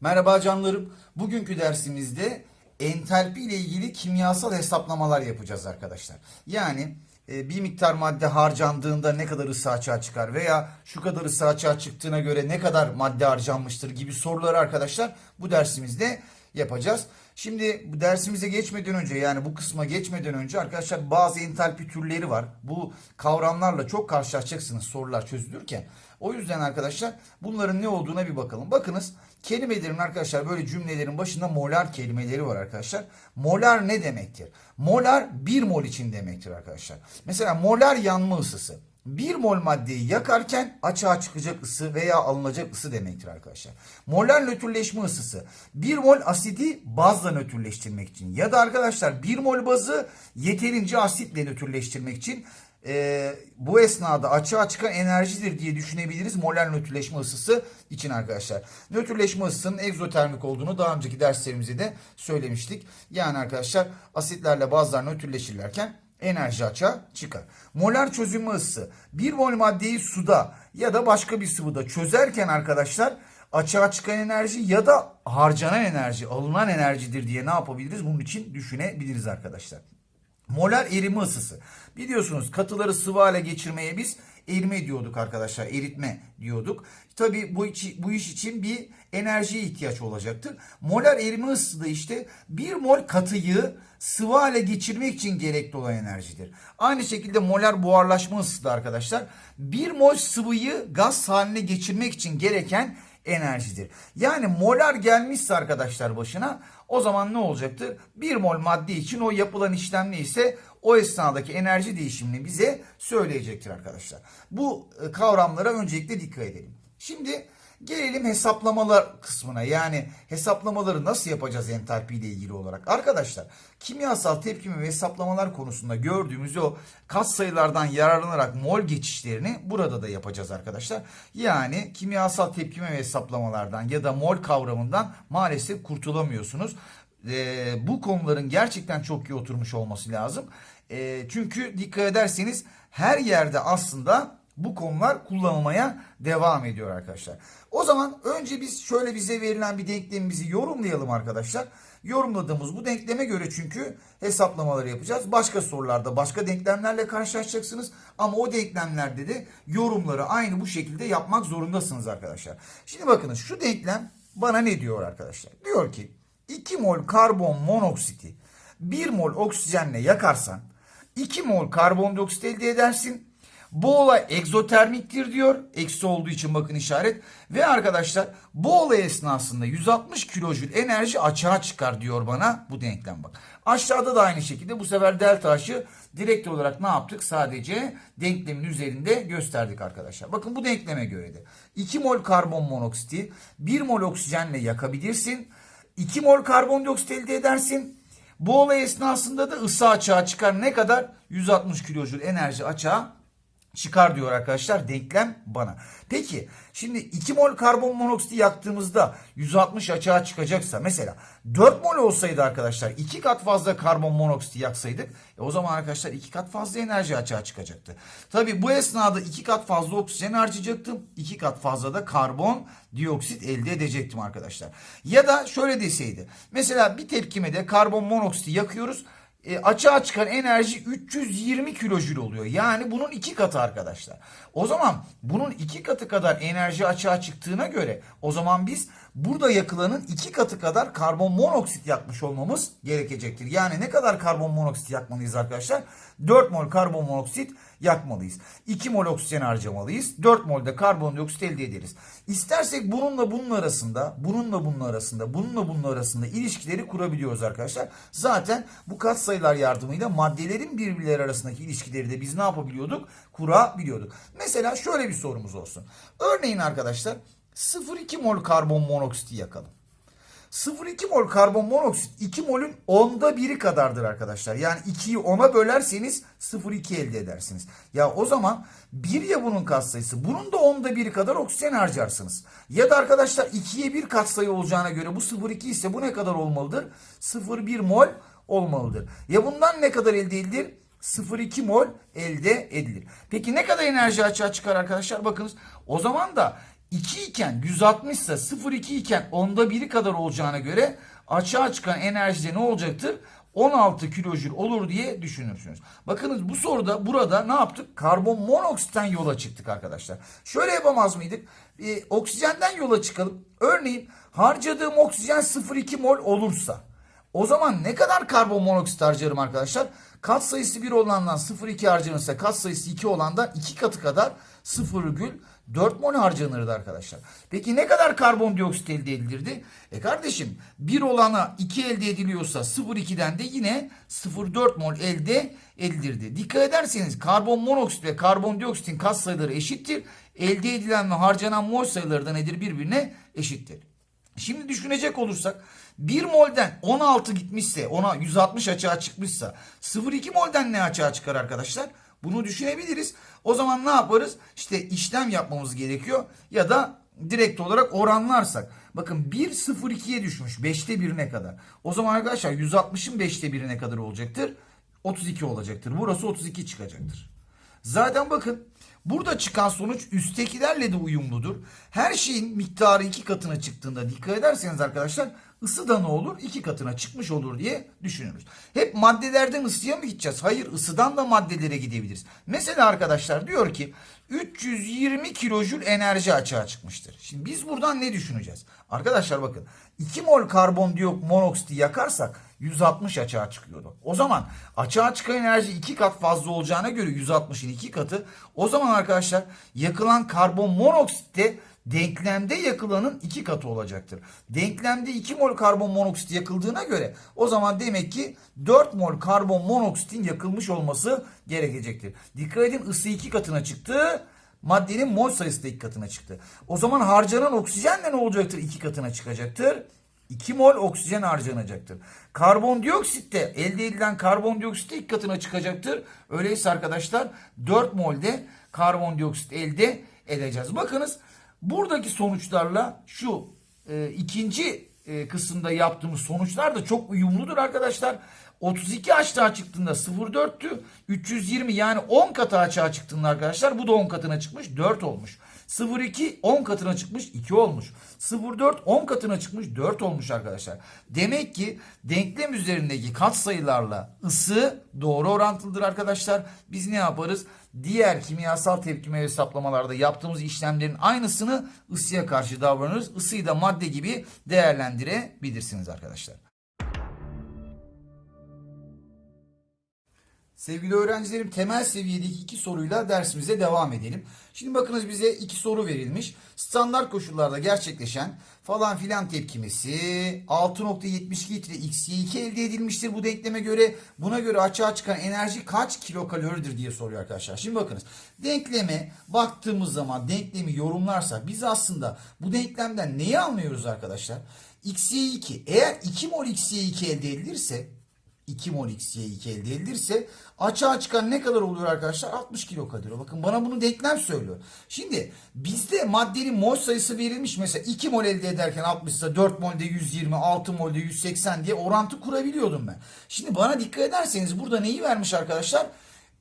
Merhaba canlarım. Bugünkü dersimizde entalpi ile ilgili kimyasal hesaplamalar yapacağız arkadaşlar. Yani e, bir miktar madde harcandığında ne kadar ısı açığa çıkar veya şu kadar ısı açığa çıktığına göre ne kadar madde harcanmıştır gibi soruları arkadaşlar bu dersimizde yapacağız. Şimdi bu dersimize geçmeden önce yani bu kısma geçmeden önce arkadaşlar bazı entalpi türleri var. Bu kavramlarla çok karşılaşacaksınız sorular çözülürken. O yüzden arkadaşlar bunların ne olduğuna bir bakalım. Bakınız kelimelerin arkadaşlar böyle cümlelerin başında molar kelimeleri var arkadaşlar. Molar ne demektir? Molar 1 mol için demektir arkadaşlar. Mesela molar yanma ısısı. 1 mol maddeyi yakarken açığa çıkacak ısı veya alınacak ısı demektir arkadaşlar. Molar nötrleşme ısısı. 1 mol asidi bazla nötrleştirmek için ya da arkadaşlar 1 mol bazı yeterince asitle nötrleştirmek için e, bu esnada açığa çıkan enerjidir diye düşünebiliriz molar nötrleşme ısısı için arkadaşlar. Nötrleşme ısısının egzotermik olduğunu daha önceki derslerimizde de söylemiştik. Yani arkadaşlar asitlerle bazılar nötrleşirlerken enerji açığa çıkar. Molar çözünme ısısı. Bir mol maddeyi suda ya da başka bir sıvıda çözerken arkadaşlar açığa çıkan enerji ya da harcanan enerji, alınan enerjidir diye ne yapabiliriz? Bunun için düşünebiliriz arkadaşlar. Molar erime ısısı. Biliyorsunuz katıları sıvı hale geçirmeye biz erime diyorduk arkadaşlar. Eritme diyorduk. Tabi bu, bu iş için bir enerjiye ihtiyaç olacaktır. Molar erime ısısı da işte bir mol katıyı sıvı hale geçirmek için gerekli olan enerjidir. Aynı şekilde molar buharlaşma ısısı da arkadaşlar bir mol sıvıyı gaz haline geçirmek için gereken enerjidir. Yani molar gelmişse arkadaşlar başına o zaman ne olacaktır? 1 mol madde için o yapılan işlem neyse o esnadaki enerji değişimini bize söyleyecektir arkadaşlar. Bu e, kavramlara öncelikle dikkat edelim. Şimdi gelelim hesaplamalar kısmına. Yani hesaplamaları nasıl yapacağız entalpi ile ilgili olarak? Arkadaşlar kimyasal tepkime ve hesaplamalar konusunda gördüğümüz o kat sayılardan yararlanarak mol geçişlerini burada da yapacağız arkadaşlar. Yani kimyasal tepkime ve hesaplamalardan ya da mol kavramından maalesef kurtulamıyorsunuz. Ee, bu konuların gerçekten çok iyi oturmuş olması lazım. Ee, çünkü dikkat ederseniz her yerde aslında bu konular kullanılmaya devam ediyor arkadaşlar. O zaman önce biz şöyle bize verilen bir denklemimizi yorumlayalım arkadaşlar. Yorumladığımız bu denkleme göre çünkü hesaplamaları yapacağız. Başka sorularda başka denklemlerle karşılaşacaksınız. Ama o denklemlerde de yorumları aynı bu şekilde yapmak zorundasınız arkadaşlar. Şimdi bakınız şu denklem bana ne diyor arkadaşlar? Diyor ki 2 mol karbon monoksiti 1 mol oksijenle yakarsan 2 mol karbondioksit elde edersin. Bu olay egzotermiktir diyor. Eksi olduğu için bakın işaret. Ve arkadaşlar bu olay esnasında 160 kilojül enerji açığa çıkar diyor bana bu denklem bak. Aşağıda da aynı şekilde bu sefer delta H'ı direkt olarak ne yaptık? Sadece denklemin üzerinde gösterdik arkadaşlar. Bakın bu denkleme göre de 2 mol karbon monoksiti 1 mol oksijenle yakabilirsin. 2 mol karbondioksit elde edersin. Bu olay esnasında da ısı açığa çıkar. Ne kadar? 160 kilojül enerji açığa çıkar diyor arkadaşlar denklem bana. Peki şimdi 2 mol karbon monoksiti yaktığımızda 160 açığa çıkacaksa mesela 4 mol olsaydı arkadaşlar 2 kat fazla karbon monoksiti yaksaydık e o zaman arkadaşlar 2 kat fazla enerji açığa çıkacaktı. Tabi bu esnada 2 kat fazla oksijen harcayacaktım. 2 kat fazla da karbon dioksit elde edecektim arkadaşlar. Ya da şöyle deseydi mesela bir tepkimede karbon monoksiti yakıyoruz e, açığa çıkan enerji 320 kilojül oluyor. Yani bunun iki katı arkadaşlar. O zaman bunun iki katı kadar enerji açığa çıktığına göre o zaman biz burada yakılanın iki katı kadar karbon monoksit yakmış olmamız gerekecektir. Yani ne kadar karbon monoksit yakmalıyız arkadaşlar? 4 mol karbon monoksit yakmalıyız. 2 mol oksijen harcamalıyız. 4 mol de karbondioksit elde ederiz. İstersek bununla bunun arasında, bununla bunun arasında, bununla bunun arasında ilişkileri kurabiliyoruz arkadaşlar. Zaten bu katsayılar yardımıyla maddelerin birbirleri arasındaki ilişkileri de biz ne yapabiliyorduk? Kurabiliyorduk. Mesela şöyle bir sorumuz olsun. Örneğin arkadaşlar 0,2 mol karbon monoksiti yakalım. 0,2 mol karbon monoksit 2 molün onda biri kadardır arkadaşlar. Yani 2'yi 10'a bölerseniz 0,2 elde edersiniz. Ya o zaman 1 ya bunun katsayısı. Bunun da onda biri kadar oksijen harcarsınız. Ya da arkadaşlar 2'ye 1 katsayı olacağına göre bu 0,2 ise bu ne kadar olmalıdır? 0,1 mol olmalıdır. Ya bundan ne kadar elde edilir? 0,2 mol elde edilir. Peki ne kadar enerji açığa çıkar arkadaşlar? Bakınız o zaman da 2 iken 160 ise 0,2 iken onda biri kadar olacağına göre açığa çıkan enerjide ne olacaktır? 16 kilojül olur diye düşünürsünüz. Bakınız bu soruda burada ne yaptık? Karbon monoksitten yola çıktık arkadaşlar. Şöyle yapamaz mıydık? Ee, oksijenden yola çıkalım. Örneğin harcadığım oksijen 0,2 mol olursa o zaman ne kadar karbon monoksit harcarım arkadaşlar? Kat sayısı 1 olandan 0,2 harcanırsa kat sayısı 2 olandan 2 katı kadar 0,4 mol harcanırdı arkadaşlar. Peki ne kadar karbondioksit elde edilirdi? E kardeşim 1 olana 2 elde ediliyorsa 0,2'den de yine 0,4 mol elde edilirdi. Dikkat ederseniz karbon monoksit ve karbondioksitin kat sayıları eşittir. Elde edilen ve harcanan mol sayıları da nedir? Birbirine eşittir. Şimdi düşünecek olursak 1 molden 16 gitmişse ona 160 açığa çıkmışsa 0,2 molden ne açığa çıkar arkadaşlar? Bunu düşünebiliriz. O zaman ne yaparız? İşte işlem yapmamız gerekiyor ya da direkt olarak oranlarsak. Bakın 1 0,2'ye düşmüş 5'te 1'ine kadar. O zaman arkadaşlar 160'ın 5'te 1'ine kadar olacaktır. 32 olacaktır. Burası 32 çıkacaktır. Zaten bakın burada çıkan sonuç üsttekilerle de uyumludur. Her şeyin miktarı iki katına çıktığında dikkat ederseniz arkadaşlar ısı da ne olur? iki katına çıkmış olur diye düşünürüz. Hep maddelerden ısıya mı gideceğiz? Hayır ısıdan da maddelere gidebiliriz. Mesela arkadaşlar diyor ki 320 kilojül enerji açığa çıkmıştır. Şimdi biz buradan ne düşüneceğiz? Arkadaşlar bakın 2 mol karbondioksit monoksiti yakarsak 160 açığa çıkıyordu. O zaman açığa çıkan enerji 2 kat fazla olacağına göre 160'ın 2 katı. O zaman arkadaşlar yakılan karbon monoksit de denklemde yakılanın 2 katı olacaktır. Denklemde 2 mol karbon monoksit yakıldığına göre o zaman demek ki 4 mol karbon monoksitin yakılmış olması gerekecektir. Dikkat edin ısı 2 katına çıktı. Maddenin mol sayısı da 2 katına çıktı. O zaman harcanan oksijen de ne olacaktır? 2 katına çıkacaktır. 2 mol oksijen harcanacaktır. Karbondioksit de elde edilen karbondioksit de 2 katına çıkacaktır. Öyleyse arkadaşlar 4 molde karbondioksit elde edeceğiz. Bakınız buradaki sonuçlarla şu e, ikinci e, kısımda yaptığımız sonuçlar da çok uyumludur arkadaşlar. 32 açığa çıktığında 0.4'tü. 320 yani 10 katı açığa çıktığında arkadaşlar bu da 10 katına çıkmış 4 olmuş. 0.2 10 katına çıkmış 2 olmuş. 0.4 10 katına çıkmış 4 olmuş arkadaşlar. Demek ki denklem üzerindeki katsayılarla ısı doğru orantılıdır arkadaşlar. Biz ne yaparız? Diğer kimyasal tepkime hesaplamalarda yaptığımız işlemlerin aynısını ısıya karşı davranırız. Isıyı da madde gibi değerlendirebilirsiniz arkadaşlar. Sevgili öğrencilerim temel seviyedeki iki soruyla dersimize devam edelim. Şimdi bakınız bize iki soru verilmiş. Standart koşullarda gerçekleşen falan filan tepkimesi 6.72 litre XY2 elde edilmiştir bu denkleme göre. Buna göre açığa çıkan enerji kaç kilokaloridir diye soruyor arkadaşlar. Şimdi bakınız denkleme baktığımız zaman denklemi yorumlarsak biz aslında bu denklemden neyi anlıyoruz arkadaşlar? XY2 eğer 2 mol XY2 elde edilirse 2 mol XY2 elde edilirse açığa çıkan ne kadar oluyor arkadaşlar? 60 kilokalori. Bakın bana bunu denklem söylüyor. Şimdi bizde maddenin mol sayısı verilmiş. Mesela 2 mol elde ederken 60 ise 4 molde 120, 6 molde 180 diye orantı kurabiliyordum ben. Şimdi bana dikkat ederseniz burada neyi vermiş arkadaşlar?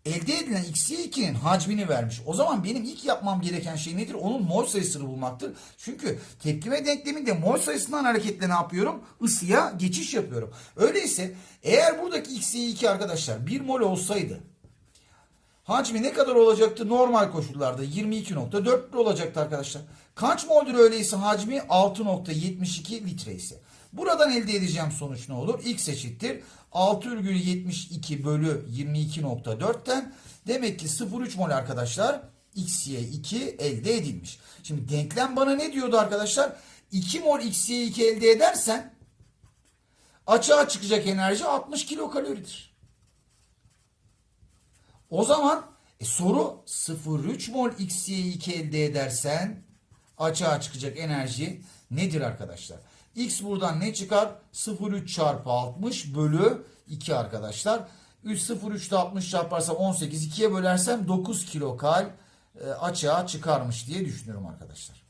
Elde edilen XY2'nin hacmini vermiş. O zaman benim ilk yapmam gereken şey nedir? Onun mol sayısını bulmaktır. Çünkü tepkime denkleminde mol sayısından hareketle ne yapıyorum? Isıya geçiş yapıyorum. Öyleyse eğer buradaki XY2 arkadaşlar 1 mol olsaydı hacmi ne kadar olacaktı? Normal koşullarda 22.4 olacaktı arkadaşlar. Kaç moldur öyleyse hacmi 6.72 litre ise. Buradan elde edeceğim sonuç ne olur? X eşittir 6,72 bölü 22.4'ten demek ki 0,3 mol arkadaşlar XY2 elde edilmiş. Şimdi denklem bana ne diyordu arkadaşlar? 2 mol XY2 elde edersen açığa çıkacak enerji 60 kilokaloridir. O zaman e, soru 0,3 mol XY2 elde edersen açığa çıkacak enerji nedir arkadaşlar? X buradan ne çıkar? 0,3 çarpı 60 bölü 2 arkadaşlar. 3 0,3'te 60 çarparsam 18 2'ye bölersem 9 kilokal e, açığa çıkarmış diye düşünüyorum arkadaşlar.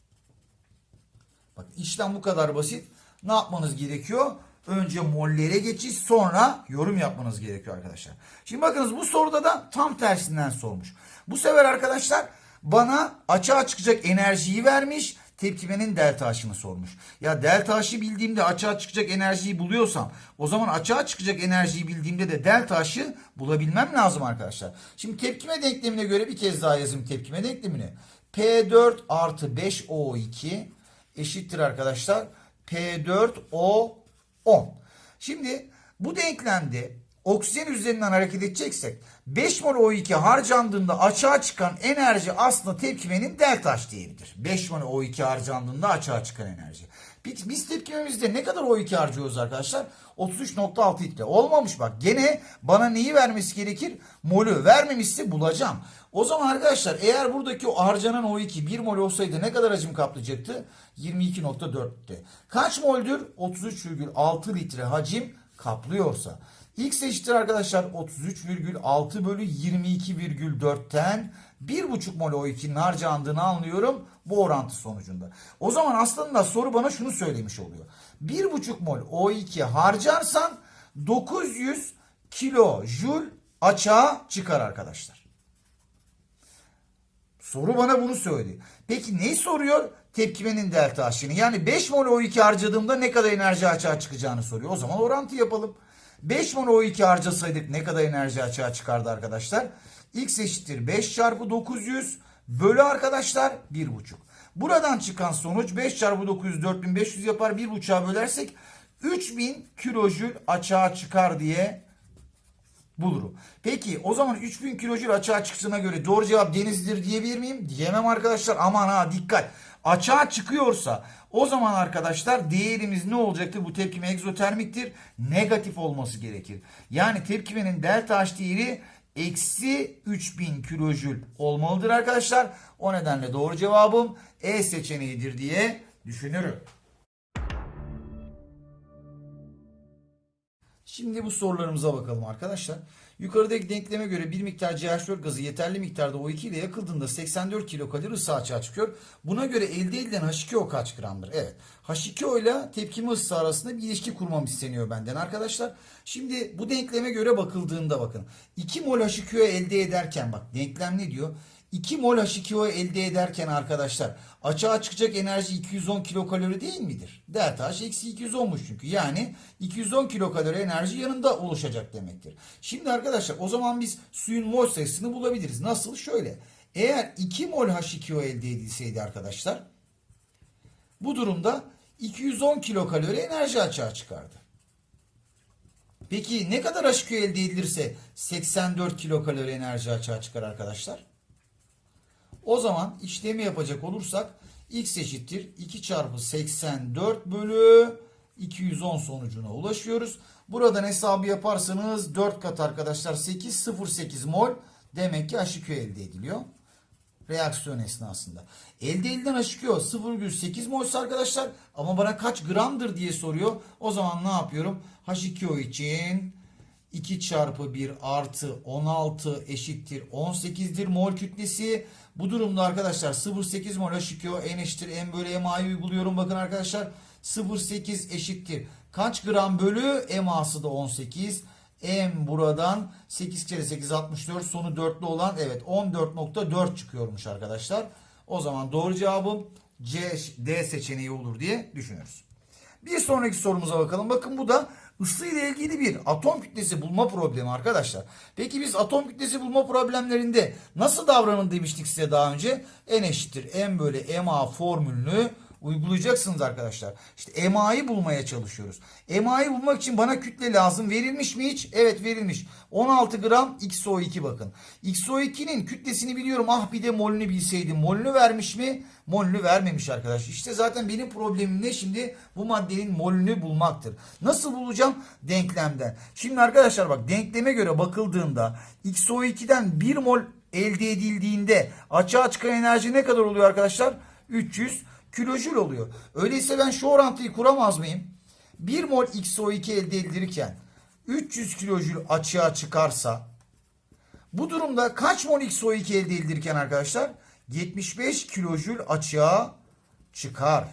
Bak işlem bu kadar basit. Ne yapmanız gerekiyor? Önce mollere geçiş sonra yorum yapmanız gerekiyor arkadaşlar. Şimdi bakınız bu soruda da tam tersinden sormuş. Bu sefer arkadaşlar bana açığa çıkacak enerjiyi vermiş. Tepkimenin delta H'ını sormuş. Ya delta H'ı bildiğimde açığa çıkacak enerjiyi buluyorsam o zaman açığa çıkacak enerjiyi bildiğimde de delta H'ı bulabilmem lazım arkadaşlar. Şimdi tepkime denklemine göre bir kez daha yazayım tepkime denklemini. P4 artı 5O2 eşittir arkadaşlar. P4O10. Şimdi bu denklemde oksijen üzerinden hareket edeceksek 5 mol O2 harcandığında açığa çıkan enerji aslında tepkimenin delta H değeridir. 5 mol O2 harcandığında açığa çıkan enerji. Biz, tepkimemizde ne kadar O2 harcıyoruz arkadaşlar? 33.6 litre. Olmamış bak. Gene bana neyi vermesi gerekir? Molü. Vermemişse bulacağım. O zaman arkadaşlar eğer buradaki o harcanan O2 1 mol olsaydı ne kadar hacim kaplayacaktı? 22.4'te. Kaç moldür? 33,6 litre hacim kaplıyorsa. X eşittir arkadaşlar 33,6 bölü 22,4'ten 1,5 mol O2'nin harcandığını anlıyorum bu orantı sonucunda. O zaman aslında soru bana şunu söylemiş oluyor. 1,5 mol O2 harcarsan 900 kilo jül açığa çıkar arkadaşlar. Soru bana bunu söyledi. Peki neyi soruyor? Tepkimenin delta H'ını. Yani 5 mol O2 harcadığımda ne kadar enerji açığa çıkacağını soruyor. O zaman orantı yapalım. 5 mol O2 harcasaydık ne kadar enerji açığa çıkardı arkadaşlar? X eşittir 5 çarpı 900 bölü arkadaşlar 1,5. Buradan çıkan sonuç 5 çarpı 900 4500 yapar. 1,5'a bölersek 3000 kilojül açığa çıkar diye bulurum. Peki o zaman 3000 kilojül açığa çıktığına göre doğru cevap denizlidir diyebilir miyim? Diyemem arkadaşlar. Aman ha dikkat. Açığa çıkıyorsa o zaman arkadaşlar değerimiz ne olacaktır? Bu tepkime egzotermiktir. Negatif olması gerekir. Yani tepkimenin delta H değeri eksi 3000 kilojül olmalıdır arkadaşlar. O nedenle doğru cevabım E seçeneğidir diye düşünürüm. Şimdi bu sorularımıza bakalım arkadaşlar. Yukarıdaki denkleme göre bir miktar CH4 gazı yeterli miktarda O2 ile yakıldığında 84 kilokalori ısı açığa çıkıyor. Buna göre elde edilen H2O kaç gramdır? Evet. H2O ile tepkime ısı arasında bir ilişki kurmam isteniyor benden arkadaşlar. Şimdi bu denkleme göre bakıldığında bakın. 2 mol H2O elde ederken bak denklem ne diyor? 2 mol H2O elde ederken arkadaşlar açığa çıkacak enerji 210 kilokalori değil midir? Delta H eksi 210'muş çünkü. Yani 210 kilokalori enerji yanında oluşacak demektir. Şimdi arkadaşlar o zaman biz suyun mol sayısını bulabiliriz. Nasıl? Şöyle. Eğer 2 mol H2O elde edilseydi arkadaşlar bu durumda 210 kilokalori enerji açığa çıkardı. Peki ne kadar H2O elde edilirse 84 kilokalori enerji açığa çıkar arkadaşlar? O zaman işlemi yapacak olursak x eşittir 2 çarpı 84 bölü 210 sonucuna ulaşıyoruz. Buradan hesabı yaparsanız 4 kat arkadaşlar 8 0,8 mol demek ki H2O elde ediliyor. Reaksiyon esnasında. Elde edilen H2O 0,8 molsa arkadaşlar ama bana kaç gramdır diye soruyor. O zaman ne yapıyorum? H2O için 2 çarpı 1 artı 16 eşittir 18'dir mol kütlesi. Bu durumda arkadaşlar 0,8 mol H2O n eşittir m bölü MA'yı uyguluyorum. Bakın arkadaşlar 0,8 eşittir. Kaç gram bölü MA'sı da 18. M buradan 8 kere 8 64 sonu 4'lü olan evet 14.4 çıkıyormuş arkadaşlar. O zaman doğru cevabım C, D seçeneği olur diye düşünüyoruz. Bir sonraki sorumuza bakalım. Bakın bu da ısı ile ilgili bir atom kütlesi bulma problemi arkadaşlar. Peki biz atom kütlesi bulma problemlerinde nasıl davranın demiştik size daha önce? N eşittir M bölü MA formülünü uygulayacaksınız arkadaşlar. İşte MA'yı bulmaya çalışıyoruz. MA'yı bulmak için bana kütle lazım. Verilmiş mi hiç? Evet verilmiş. 16 gram XO2 bakın. XO2'nin kütlesini biliyorum. Ah bir de molünü bilseydim. Molünü vermiş mi? Molünü vermemiş arkadaş. İşte zaten benim problemim ne şimdi? Bu maddenin molünü bulmaktır. Nasıl bulacağım? Denklemden. Şimdi arkadaşlar bak denkleme göre bakıldığında XO2'den 1 mol elde edildiğinde açığa çıkan enerji ne kadar oluyor arkadaşlar? 300 kilojül oluyor. Öyleyse ben şu orantıyı kuramaz mıyım? 1 mol XO2 elde edilirken 300 kilojül açığa çıkarsa bu durumda kaç mol XO2 elde edilirken arkadaşlar? 75 kilojül açığa çıkar.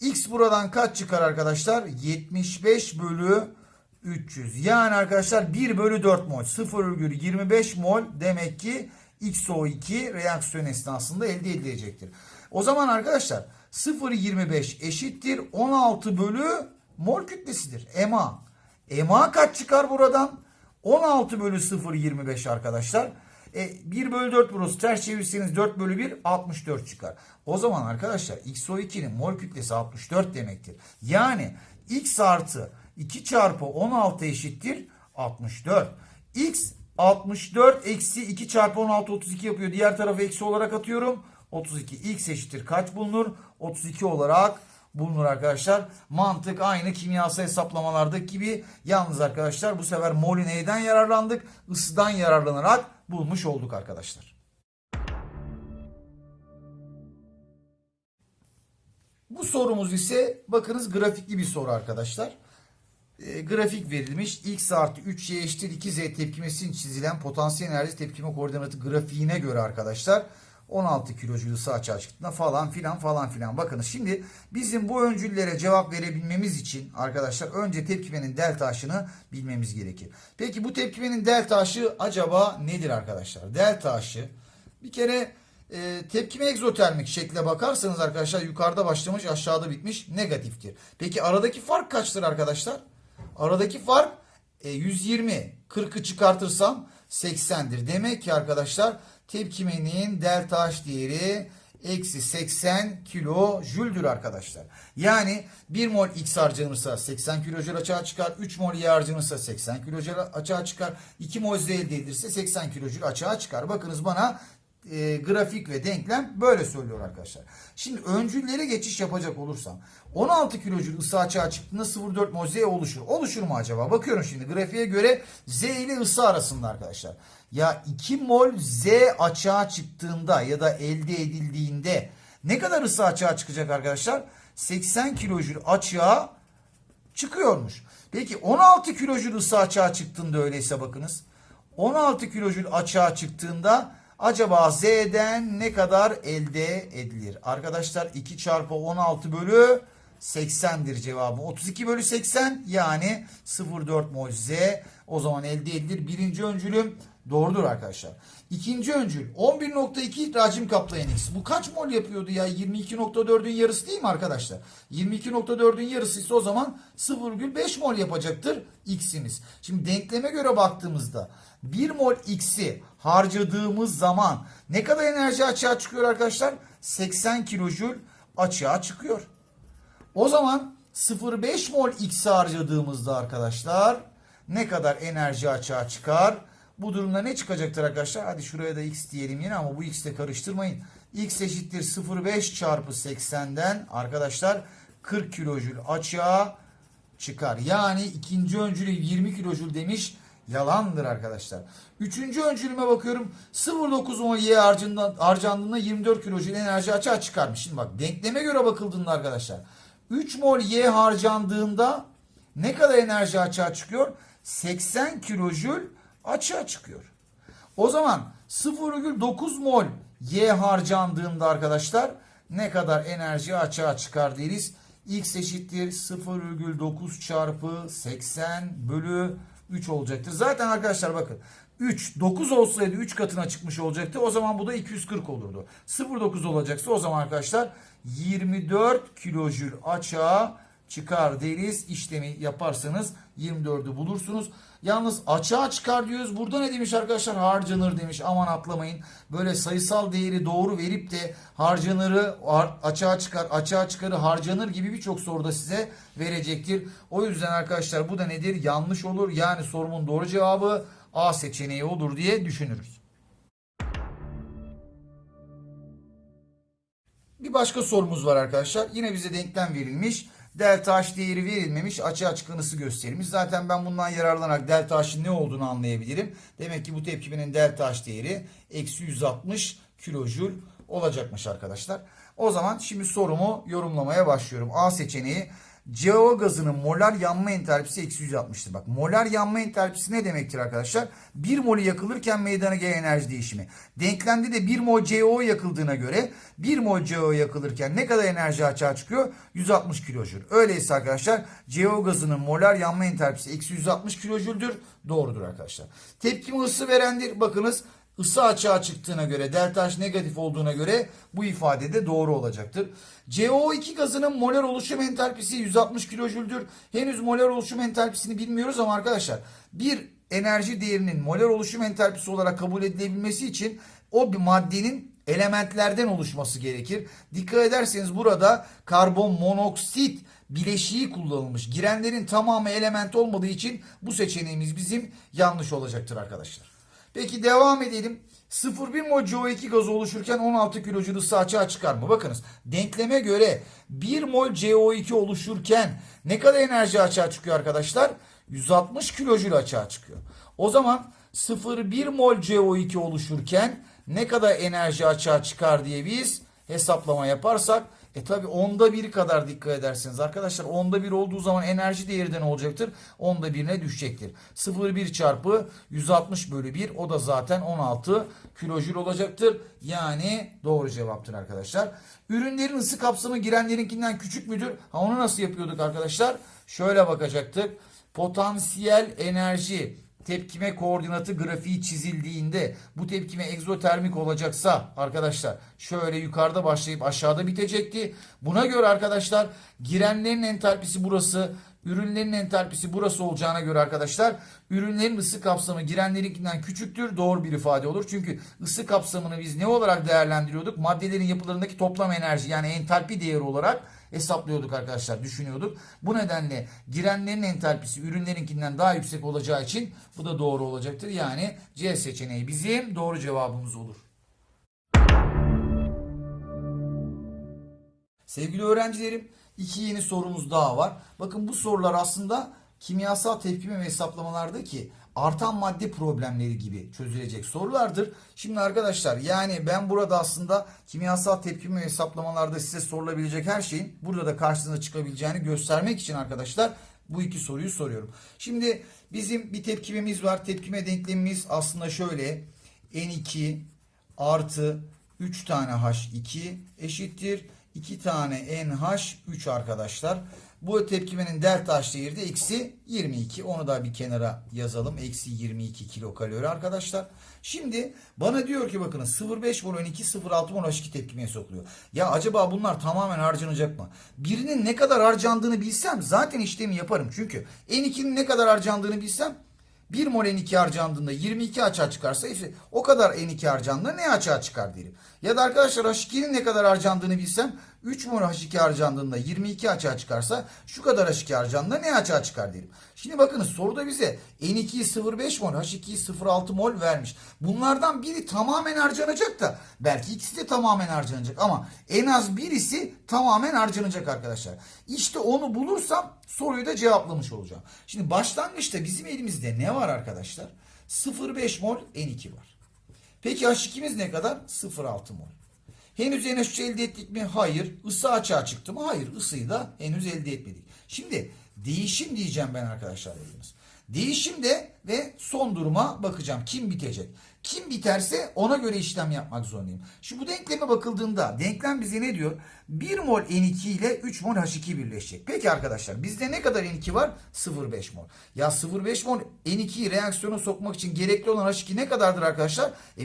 X buradan kaç çıkar arkadaşlar? 75 bölü 300. Yani arkadaşlar 1 bölü 4 mol. 0,25 mol demek ki XO2 reaksiyon esnasında elde edilecektir. O zaman arkadaşlar 0.25 eşittir 16 bölü mol kütlesidir. MA. MA kaç çıkar buradan? 16 bölü 0.25 arkadaşlar. E, 1 bölü 4 burası ters çevirirseniz 4 bölü 1 64 çıkar. O zaman arkadaşlar XO2'nin mol kütlesi 64 demektir. Yani X artı 2 çarpı 16 eşittir 64. X 64 eksi 2 çarpı 16 32 yapıyor. Diğer tarafı eksi olarak atıyorum. 32 x eşittir kaç bulunur? 32 olarak bulunur arkadaşlar. Mantık aynı kimyasal hesaplamalardaki gibi. Yalnız arkadaşlar bu sefer molü neyden yararlandık? Isıdan yararlanarak bulmuş olduk arkadaşlar. Bu sorumuz ise bakınız grafikli bir soru arkadaşlar. E, grafik verilmiş. X artı 3Y eşittir 2Z tepkimesi için çizilen potansiyel enerji tepkime koordinatı grafiğine göre arkadaşlar 16 kilojül ısı açığa çıktığında falan filan falan filan. Bakınız şimdi bizim bu öncüllere cevap verebilmemiz için arkadaşlar önce tepkimenin delta H'ını bilmemiz gerekir. Peki bu tepkimenin delta H'ı acaba nedir arkadaşlar? Delta H'ı bir kere e, tepkime egzotermik şekle bakarsanız arkadaşlar yukarıda başlamış aşağıda bitmiş negatiftir. Peki aradaki fark kaçtır arkadaşlar? Aradaki fark e, 120. 40'ı çıkartırsam 80'dir. Demek ki arkadaşlar tepkimenin delta H değeri eksi 80 kilo jüldür arkadaşlar. Yani 1 mol X harcanırsa 80 kilojül açığa çıkar. 3 mol Y harcanırsa 80 kilojül açığa çıkar. 2 mol Z elde edilirse 80 kilojül açığa çıkar. Bakınız bana e, grafik ve denklem böyle söylüyor arkadaşlar. Şimdi öncüllere geçiş yapacak olursam 16 kilojül ısı açığa çıktığında 0,4 mol Z oluşur. Oluşur mu acaba? Bakıyorum şimdi grafiğe göre Z ile ısı arasında arkadaşlar. Ya 2 mol Z açığa çıktığında ya da elde edildiğinde ne kadar ısı açığa çıkacak arkadaşlar? 80 kilojül açığa çıkıyormuş. Peki 16 kilojül ısı açığa çıktığında öyleyse bakınız. 16 kilojül açığa çıktığında acaba Z'den ne kadar elde edilir? Arkadaşlar 2 çarpı 16 bölü 80'dir cevabı. 32 bölü 80 yani 0,4 mol Z o zaman elde edilir. Birinci öncülüm doğrudur arkadaşlar. İkinci öncül 11.2 racim kaplayan X. Bu kaç mol yapıyordu ya? 22.4'ün yarısı değil mi arkadaşlar? 22.4'ün yarısı ise o zaman 0,5 mol yapacaktır X'imiz. Şimdi denkleme göre baktığımızda 1 mol X'i harcadığımız zaman ne kadar enerji açığa çıkıyor arkadaşlar? 80 kilojül açığa çıkıyor. O zaman 0,5 mol X harcadığımızda arkadaşlar ne kadar enerji açığa çıkar? Bu durumda ne çıkacaktır arkadaşlar? Hadi şuraya da X diyelim yine ama bu X ile karıştırmayın. X eşittir 0,5 çarpı 80'den arkadaşlar 40 kilojül açığa çıkar. Yani ikinci öncülü 20 kilojül demiş. Yalandır arkadaşlar. Üçüncü öncülüme bakıyorum. 0.9 mol Y harcandığında 24 kilojül enerji açığa çıkarmış. Şimdi bak denkleme göre bakıldığında arkadaşlar. 3 mol Y harcandığında ne kadar enerji açığa çıkıyor? 80 kilojül açığa çıkıyor. O zaman 0,9 mol Y harcandığında arkadaşlar ne kadar enerji açığa çıkar deriz. X eşittir 0,9 çarpı 80 bölü 3 olacaktır. Zaten arkadaşlar bakın 3 9 olsaydı 3 katına çıkmış olacaktı. O zaman bu da 240 olurdu. 0,9 olacaksa o zaman arkadaşlar 24 kilojül açığa çıkar deriz. İşlemi yaparsanız 24'ü bulursunuz. Yalnız açığa çıkar diyoruz. Burada ne demiş arkadaşlar? Harcanır demiş. Aman atlamayın. Böyle sayısal değeri doğru verip de harcanırı açığa çıkar, açığa çıkarı harcanır gibi birçok soruda size verecektir. O yüzden arkadaşlar bu da nedir? Yanlış olur. Yani sorumun doğru cevabı A seçeneği olur diye düşünürüz. Bir başka sorumuz var arkadaşlar. Yine bize denklem verilmiş. Delta H değeri verilmemiş açığa çıkanısı gösterilmiş. Zaten ben bundan yararlanarak delta H'ın ne olduğunu anlayabilirim. Demek ki bu tepkimenin delta H değeri eksi 160 kilojül olacakmış arkadaşlar. O zaman şimdi sorumu yorumlamaya başlıyorum. A seçeneği CO gazının molar yanma entalpisi eksi 160'tır. Bak molar yanma entalpisi ne demektir arkadaşlar? 1 molü yakılırken meydana gelen enerji değişimi. Denklemde de 1 mol CO yakıldığına göre 1 mol CO yakılırken ne kadar enerji açığa çıkıyor? 160 kilojül. Öyleyse arkadaşlar CO gazının molar yanma entalpisi eksi 160 kilojüldür. Doğrudur arkadaşlar. Tepkime ısı verendir. Bakınız ısı açığa çıktığına göre delta H negatif olduğuna göre bu ifade de doğru olacaktır. CO2 gazının molar oluşum entalpisi 160 kilojüldür. Henüz molar oluşum entalpisini bilmiyoruz ama arkadaşlar bir enerji değerinin molar oluşum entalpisi olarak kabul edilebilmesi için o bir maddenin elementlerden oluşması gerekir. Dikkat ederseniz burada karbon monoksit bileşiği kullanılmış. Girenlerin tamamı element olmadığı için bu seçeneğimiz bizim yanlış olacaktır arkadaşlar. Peki devam edelim. 0,1 mol CO2 gazı oluşurken 16 kilojül ısı açığa çıkar mı? Bakınız denkleme göre 1 mol CO2 oluşurken ne kadar enerji açığa çıkıyor arkadaşlar? 160 kilojül açığa çıkıyor. O zaman 0,1 mol CO2 oluşurken ne kadar enerji açığa çıkar diye biz hesaplama yaparsak e tabi onda bir kadar dikkat ederseniz arkadaşlar onda bir olduğu zaman enerji değeri de ne olacaktır? Onda birine düşecektir. 0,1 çarpı 160 bölü 1 o da zaten 16 kilojül olacaktır. Yani doğru cevaptır arkadaşlar. Ürünlerin ısı kapsamı girenlerinkinden küçük müdür? Ha onu nasıl yapıyorduk arkadaşlar? Şöyle bakacaktık. Potansiyel enerji tepkime koordinatı grafiği çizildiğinde bu tepkime egzotermik olacaksa arkadaşlar şöyle yukarıda başlayıp aşağıda bitecekti. Buna göre arkadaşlar girenlerin entalpisi burası, ürünlerin entalpisi burası olacağına göre arkadaşlar ürünlerin ısı kapsamı girenlerinkinden küçüktür. Doğru bir ifade olur. Çünkü ısı kapsamını biz ne olarak değerlendiriyorduk? Maddelerin yapılarındaki toplam enerji yani entalpi değeri olarak hesaplıyorduk arkadaşlar, düşünüyorduk. Bu nedenle girenlerin entalpisi ürünlerinkinden daha yüksek olacağı için bu da doğru olacaktır. Yani C seçeneği bizim doğru cevabımız olur. Sevgili öğrencilerim, iki yeni sorumuz daha var. Bakın bu sorular aslında kimyasal tepkime ve hesaplamalardaki artan madde problemleri gibi çözülecek sorulardır. Şimdi arkadaşlar yani ben burada aslında kimyasal tepkime ve hesaplamalarda size sorulabilecek her şeyin burada da karşınıza çıkabileceğini göstermek için arkadaşlar bu iki soruyu soruyorum. Şimdi bizim bir tepkimemiz var. Tepkime denklemimiz aslında şöyle. N2 artı 3 tane H2 eşittir. 2 tane NH3 arkadaşlar. Bu tepkimenin delta H değeri de eksi 22. Onu da bir kenara yazalım. Eksi 22 kilokalori arkadaşlar. Şimdi bana diyor ki bakın 0,5 mol 12 0,6 mol H2 tepkimeye sokuluyor. Ya acaba bunlar tamamen harcanacak mı? Birinin ne kadar harcandığını bilsem zaten işlemi yaparım. Çünkü N2'nin ne kadar harcandığını bilsem 1 mol N2 harcandığında 22 açığa çıkarsa işte o kadar N2 harcandığında ne açığa çıkar diyelim. Ya da arkadaşlar H2'nin ne kadar harcandığını bilsem 3 mol H2 harcandığında 22 açığa çıkarsa şu kadar H2 harcandığında ne açığa çıkar diyelim. Şimdi bakınız soruda bize N2'yi 0,5 mol H2'yi 0,6 mol vermiş. Bunlardan biri tamamen harcanacak da belki ikisi de tamamen harcanacak ama en az birisi tamamen harcanacak arkadaşlar. İşte onu bulursam soruyu da cevaplamış olacağım. Şimdi başlangıçta bizim elimizde ne var arkadaşlar? 0,5 mol N2 var. Peki H2'miz ne kadar? 0,6 mol. Henüz NH3 elde ettik mi? Hayır. Isı açığa çıktı mı? Hayır. Isıyı da henüz elde etmedik. Şimdi değişim diyeceğim ben arkadaşlar dediniz. Değişimde ve son duruma bakacağım. Kim bitecek? Kim biterse ona göre işlem yapmak zorundayım. Şimdi bu denkleme bakıldığında denklem bize ne diyor? 1 mol N2 ile 3 mol H2 birleşecek. Peki arkadaşlar bizde ne kadar N2 var? 0,5 mol. Ya 0,5 mol N2'yi reaksiyona sokmak için gerekli olan H2 ne kadardır arkadaşlar? E,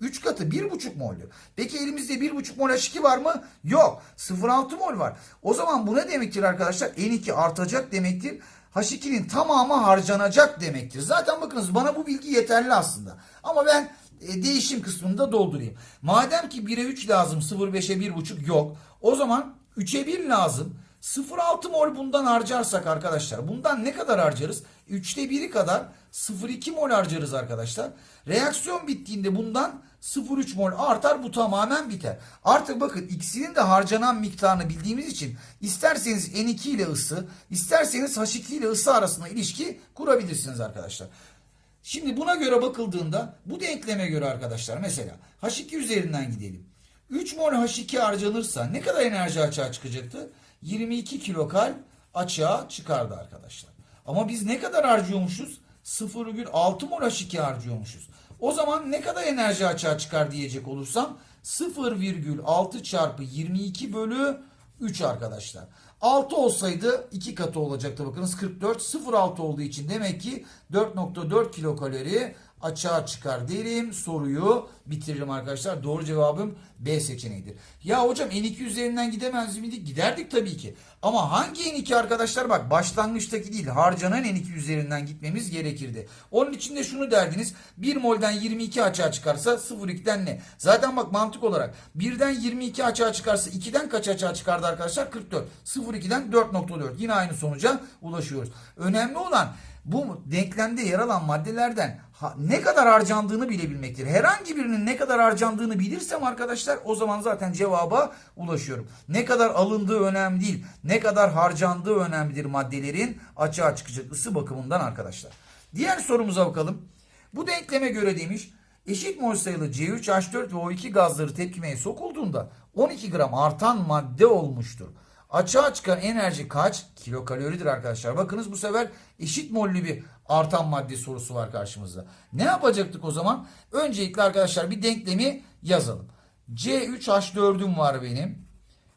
3 katı 1,5 moldür. Peki elimizde 1,5 mol H2 var mı? Yok. 0,6 mol var. O zaman bu ne demektir arkadaşlar? N2 artacak demektir. H2'nin tamamı harcanacak demektir. Zaten bakınız bana bu bilgi yeterli aslında. Ama ben e, değişim kısmında doldurayım. Madem ki 1'e 3 lazım 0,5'e 1,5 yok. O zaman 3'e 1 lazım. 0,6 mol bundan harcarsak arkadaşlar. Bundan ne kadar harcarız? 3'te 1'i kadar 0,2 mol harcarız arkadaşlar. Reaksiyon bittiğinde bundan 0,3 mol artar bu tamamen biter. Artık bakın ikisinin de harcanan miktarını bildiğimiz için isterseniz N2 ile ısı isterseniz H2 ile ısı arasında ilişki kurabilirsiniz arkadaşlar. Şimdi buna göre bakıldığında bu denkleme göre arkadaşlar mesela H2 üzerinden gidelim. 3 mol H2 harcanırsa ne kadar enerji açığa çıkacaktı? 22 kilokal açığa çıkardı arkadaşlar. Ama biz ne kadar harcıyormuşuz? 0,6 mol H2 harcıyormuşuz. O zaman ne kadar enerji açığa çıkar diyecek olursam 0,6 çarpı 22 bölü 3 arkadaşlar. 6 olsaydı 2 katı olacaktı bakınız 44 0,6 olduğu için demek ki 4.4 kilokalori açığa çıkar derim. Soruyu bitiririm arkadaşlar. Doğru cevabım B seçeneğidir. Ya hocam N2 üzerinden gidemez miydik? Giderdik tabii ki. Ama hangi N2 arkadaşlar? Bak başlangıçtaki değil harcanan N2 üzerinden gitmemiz gerekirdi. Onun için de şunu derdiniz. 1 molden 22 açığa çıkarsa 0,2'den ne? Zaten bak mantık olarak 1'den 22 açığa çıkarsa 2'den kaç açığa çıkardı arkadaşlar? 44. 0,2'den 4,4. Yine aynı sonuca ulaşıyoruz. Önemli olan bu denklemde yer alan maddelerden ne kadar harcandığını bilebilmektir. Herhangi birinin ne kadar harcandığını bilirsem arkadaşlar o zaman zaten cevaba ulaşıyorum. Ne kadar alındığı önemli değil. Ne kadar harcandığı önemlidir maddelerin açığa çıkacak ısı bakımından arkadaşlar. Diğer sorumuza bakalım. Bu denkleme göre demiş eşit mol sayılı C3H4 ve O2 gazları tepkimeye sokulduğunda 12 gram artan madde olmuştur. Açığa çıkan enerji kaç kilokaloridir arkadaşlar? Bakınız bu sefer eşit mollü bir artan madde sorusu var karşımızda. Ne yapacaktık o zaman? Öncelikle arkadaşlar bir denklemi yazalım. C3H4'üm var benim.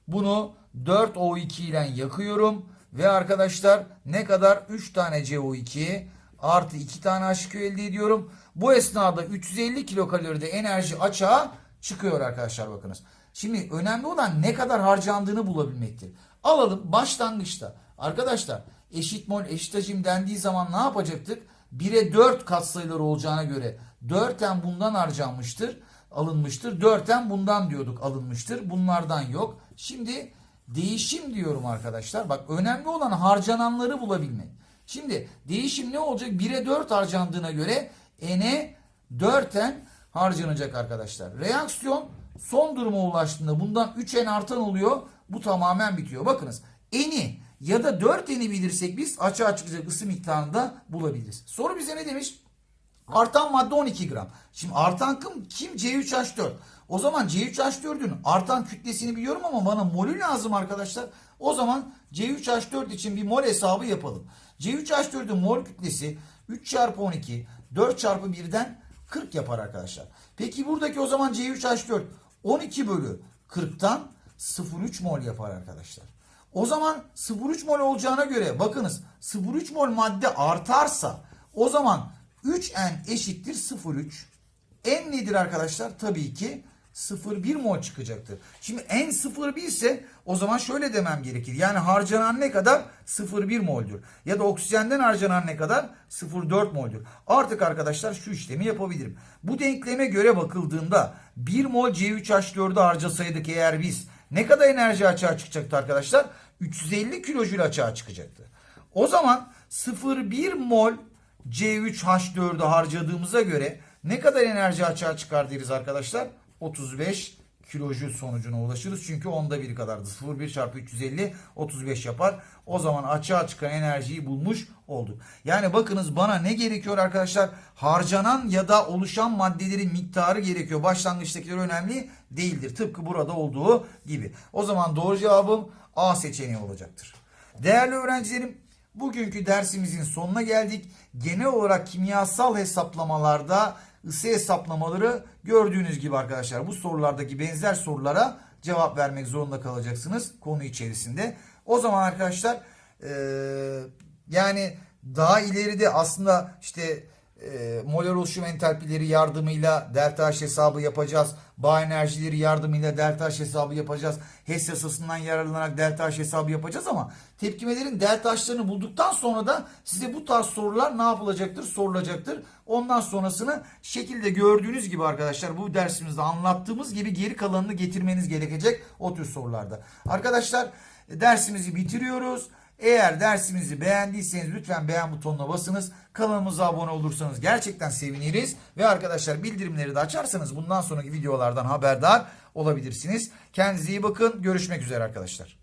Bunu 4O2 ile yakıyorum. Ve arkadaşlar ne kadar? 3 tane CO2 artı 2 tane H2 elde ediyorum. Bu esnada 350 kilokaloride enerji açığa çıkıyor arkadaşlar bakınız. Şimdi önemli olan ne kadar harcandığını bulabilmektir. Alalım başlangıçta. Arkadaşlar eşit mol eşit hacim dendiği zaman ne yapacaktık? 1'e 4 katsayıları olacağına göre 4'ten bundan harcanmıştır, alınmıştır. 4'ten bundan diyorduk alınmıştır. Bunlardan yok. Şimdi değişim diyorum arkadaşlar. Bak önemli olan harcananları bulabilmek. Şimdi değişim ne olacak? 1'e 4 harcandığına göre n'e 4'ten harcanacak arkadaşlar. Reaksiyon son duruma ulaştığında bundan 3n artan oluyor. Bu tamamen bitiyor. Bakınız n'i ya da 4n'i bilirsek biz açığa çıkacak ısı miktarını da bulabiliriz. Soru bize ne demiş? Artan madde 12 gram. Şimdi artan kim? Kim? C3H4. O zaman C3H4'ün artan kütlesini biliyorum ama bana molü lazım arkadaşlar. O zaman C3H4 için bir mol hesabı yapalım. C3H4'ün mol kütlesi 3 çarpı 12 4 çarpı 1'den 40 yapar arkadaşlar. Peki buradaki o zaman C3H4 12 bölü 40'tan 0,3 mol yapar arkadaşlar. O zaman 0,3 mol olacağına göre bakınız 0,3 mol madde artarsa o zaman 3n eşittir 0,3. N nedir arkadaşlar? Tabii ki 0,1 mol çıkacaktır. Şimdi n 0,1 ise o zaman şöyle demem gerekir. Yani harcanan ne kadar? 0,1 moldür. Ya da oksijenden harcanan ne kadar? 0,4 moldür. Artık arkadaşlar şu işlemi yapabilirim. Bu denkleme göre bakıldığında 1 mol C3H4'ü harcasaydık eğer biz ne kadar enerji açığa çıkacaktı arkadaşlar? 350 kilojül açığa çıkacaktı. O zaman 0,1 mol C3H4'ü harcadığımıza göre ne kadar enerji açığa çıkar deriz arkadaşlar? 35 kilojül sonucuna ulaşırız. Çünkü onda biri kadardı. 0,1 çarpı 350 35 yapar. O zaman açığa çıkan enerjiyi bulmuş olduk. Yani bakınız bana ne gerekiyor arkadaşlar? Harcanan ya da oluşan maddelerin miktarı gerekiyor. Başlangıçtakiler önemli değildir. Tıpkı burada olduğu gibi. O zaman doğru cevabım A seçeneği olacaktır. Değerli öğrencilerim Bugünkü dersimizin sonuna geldik. Genel olarak kimyasal hesaplamalarda ısı hesaplamaları gördüğünüz gibi arkadaşlar bu sorulardaki benzer sorulara cevap vermek zorunda kalacaksınız konu içerisinde. O zaman arkadaşlar eee, yani daha ileride aslında işte e, molar oluşum entalpileri yardımıyla delta H hesabı yapacağız. Bağ enerjileri yardımıyla delta H hesabı yapacağız. HES yasasından yararlanarak delta H hesabı yapacağız ama tepkimelerin delta H'larını bulduktan sonra da size bu tarz sorular ne yapılacaktır? Sorulacaktır. Ondan sonrasını şekilde gördüğünüz gibi arkadaşlar bu dersimizde anlattığımız gibi geri kalanını getirmeniz gerekecek o tür sorularda. Arkadaşlar dersimizi bitiriyoruz. Eğer dersimizi beğendiyseniz lütfen beğen butonuna basınız. Kanalımıza abone olursanız gerçekten seviniriz. Ve arkadaşlar bildirimleri de açarsanız bundan sonraki videolardan haberdar olabilirsiniz. Kendinize iyi bakın. Görüşmek üzere arkadaşlar.